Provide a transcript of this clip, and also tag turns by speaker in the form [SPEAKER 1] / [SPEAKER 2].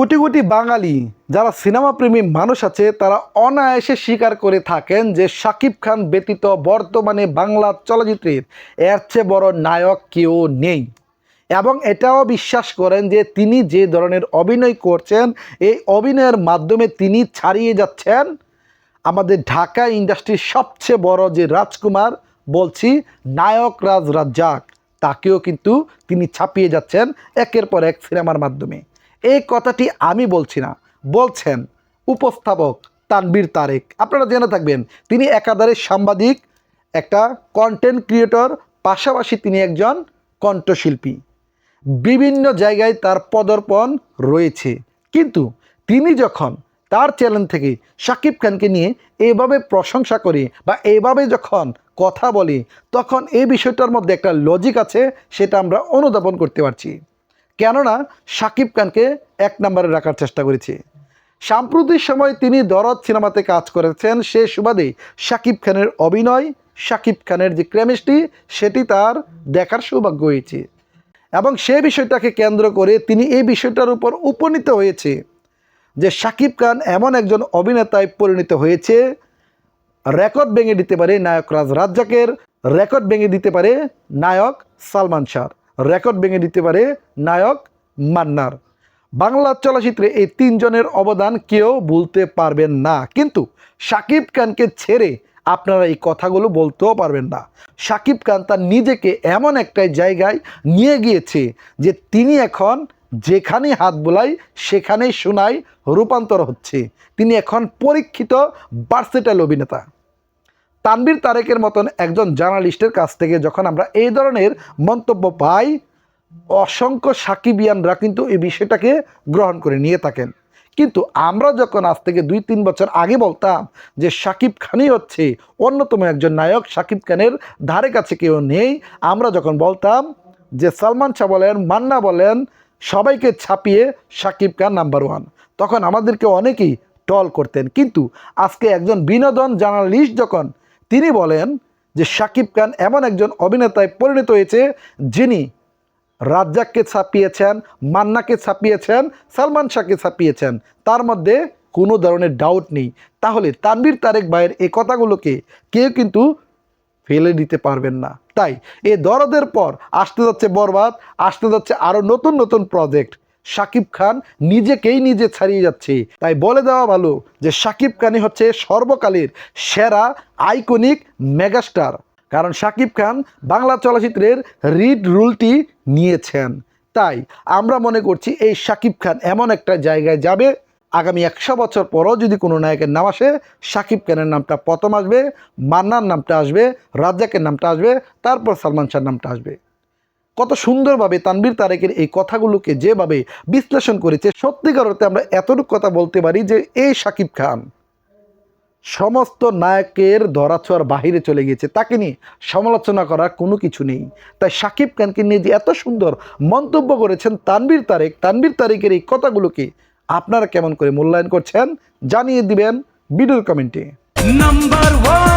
[SPEAKER 1] কোটি কোটি বাঙালি যারা সিনেমা প্রেমী মানুষ আছে, তারা অনায়াসে স্বীকার করে থাকেন যে শাকিব খান ব্যতীত বর্তমানে বাংলা চলচ্চিত্রের এর চেয়ে বড় নায়ক কেউ নেই। এবং এটাও বিশ্বাস করেন যে তিনি যে ধরনের অভিনয় করছেন, এই অভিনয়ের মাধ্যমে তিনি ছাড়িয়ে যাচ্ছেন। আমাদের ঢাকা ইন্ডাস্ট্রির সবচেয়ে বড় যে রাজকুমার, বলছি নায়ক রাজ রাজ্জাক, তাকেও কিন্তু তিনি ছাপিয়ে যাচ্ছেন একের পর এক সিনেমার মাধ্যমে। এই কথাটি আমি বলছি না। বলছেন উপস্থাপক তানবীর তারেক। আপনারা জেনে থাকবেন, তিনি একাধারে সাংবাদিক, একটা কন্টেন্ট ক্রিয়েটর পাশাপাশি তিনি একজন কণ্ঠশিল্পী। বিভিন্ন জায়গায় তার পদর্পণ রয়েছে। কিন্তু তিনি যখন তার চ্যানেল থেকে শাকিব খানকে নিয়ে এভাবে প্রশংসা করে বা এইভাবে যখন কথা বলি, তখন এই বিষয়টার মধ্যে একটা লজিক আছে, সেটা আমরা অনুধাবন করতে পারছি। কেননা শাকিব খানকে এক নম্বরে রাখার চেষ্টা করেছি। সাম্প্রতিক সময় তিনি দরদ সিনেমাতে কাজ করেছেন, সে সুবাদে শাকিব খানের অভিনয়, শাকিব খানের যে কেমিস্ট্রি, সেটি তার দেখার সৌভাগ্য হয়েছে। এবং সে বিষয়টাকে কেন্দ্র করে তিনি এই বিষয়টার উপর উপনীত হয়েছে যে শাকিব খান এমন একজন অভিনেতায় পরিণত হয়েছে, রেকর্ড ভেঙে দিতে পারে নায়ক রাজ রাজ্জাকের, রেকর্ড ভেঙে দিতে পারে নায়ক সালমান শাহর রেকর্ড ভেঙে দিতে পারে নায়ক মান্নার। বাংলা চলচ্চিত্রে এই তিনজনের অবদান কেউ ভুলতে পারবেন না। কিন্তু শাকিব খানকে ছেড়ে আপনারা এই কথাগুলো বলতেও পারবেন না। শাকিব খান তার নিজেকে এমন একটা জায়গায় নিয়ে গিয়েছে যে তিনি এখন যেখানে হাত বোলাই, সেখানেই শোনায় রূপান্তর হচ্ছে। তিনি এখন পরীক্ষিত বার্সেটাইল অভিনেতা। তানবীর তারেকের মতন একজন জার্নালিস্টের কাছ থেকে যখন আমরা এই ধরনের মন্তব্য পাই, অসংখ্য সাকিবিয়ানরা কিন্তু এই বিষয়টাকে গ্রহণ করে নিয়ে থাকেন। কিন্তু আমরা যখন আজ থেকে দুই তিন বছর আগে বলতাম যে সাকিব খানই হচ্ছে অন্যতম একজন নায়ক শাকিব খানের ধারে কাছে কেউ নেই, আমরা যখন বলতাম যে সালমান শাহ বলেন, মান্না বলেন, সবাইকে ছাপিয়ে সাকিব খান নাম্বার ওয়ান। তখন আমাদেরকে অনেকেই টল করতেন। কিন্তু আজকে একজন বিনোদন জার্নালিস্ট যখন তিনি বলেন যে শাকিব খান এমন একজন অভিনেতায় পরিণত হয়েছে যিনি রাজ্জাককে ছাপিয়েছেন, মান্নাকে ছাপিয়েছেন, সালমান শাহকে ছাপিয়েছেন। তার মধ্যে কোনো ধরনের ডাউট নেই। তাহলে তানবীর তারেক ভাইয়ের এই কথাগুলোকে কেউ কিন্তু ফেলে দিতে পারবেন না। তাই এ দরদের পর আসতে যাচ্ছে বরবাদ, আসতে যাচ্ছে আরও নতুন নতুন প্রজেক্ট শাকিব খান নিজেকেই নিজে ছাড়িয়ে যাচ্ছে। তাই বলে দেওয়া ভালো যে শাকিব খানই হচ্ছে সর্বকালের সেরা, আইকনিক মেগাস্টার। কারণ শাকিব খান বাংলা চলচ্চিত্রের রিড রুলটি নিয়েছেন। তাই আমরা মনে করছি এই শাকিব খান এমন একটা জায়গায় যাবে। আগামী একশো বছর পরও যদি কোনো নায়কের নাম আসে, শাকিব খানের নামটা প্রথম আসবে, মান্নার নামটা আসবে, রাজ্জাকের নামটা আসবে, তারপর সালমান শাহর নামটা আসবে। কত সুন্দরভাবে তানবীর তারেকের এই কথাগুলোকে যেভাবে বিশ্লেষণ করেছে, সত্যিকার অর্থে আমরা এতটুকু কথা বলতে পারি যে এই শাকিব খান সমস্ত নায়কের ধরাছোঁয়ার বাহিরে চলে গিয়েছে। তাকে নিয়ে সমালোচনা করার কোনো কিছু নেই। তাই শাকিব খানকে নিয়ে যে এত সুন্দর মন্তব্য করেছেন তানবীর তারেক তানবীর তারেকের এই কথাগুলোকে আপনারা কেমন করে মূল্যায়ন করছেন জানিয়ে দিবেন ভিডিওর কমেন্টে।
[SPEAKER 2] Number one